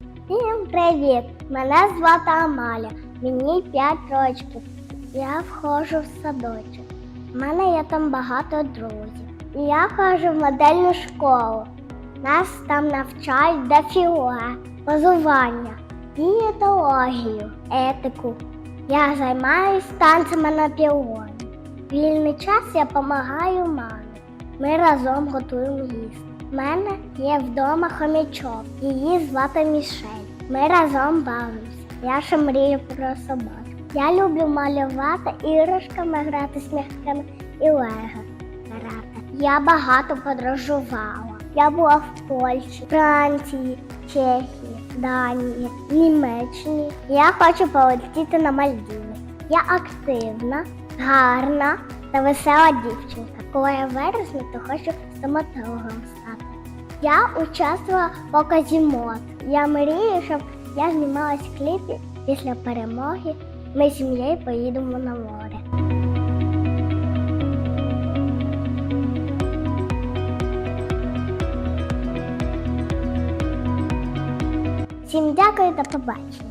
Всім привіт! Мене звати Амаля, мені 5 років. Я входжу в садочок. У мене є там багато друзів. І я ходжу в модельну школу. Нас там навчають дефіле, позування, дієтологію, етику. Я займаюся танцями на пілоні. Вільний час я допомагаю мамі. Ми разом готуємо їсти. У мене є вдома хомячок, її звати Мішель. Ми разом бавимося. Я ще мрію про собак. Я люблю малювати іграшками, грати з м'яками і лего грати. Я багато подорожувала. Я була в Польщі, Франції, Чехії, Данії, Німеччині. Я хочу полетіти на Мальдіви. Я активна, гарна та весела дівчинка. Коли я виросну, то хочу стоматологом стати. Я участвувала в показі мод. Я мрію, щоб я знімалась в кліпі після перемоги. Ми з сім'єю поїдемо на море. Всім дякую та побачення.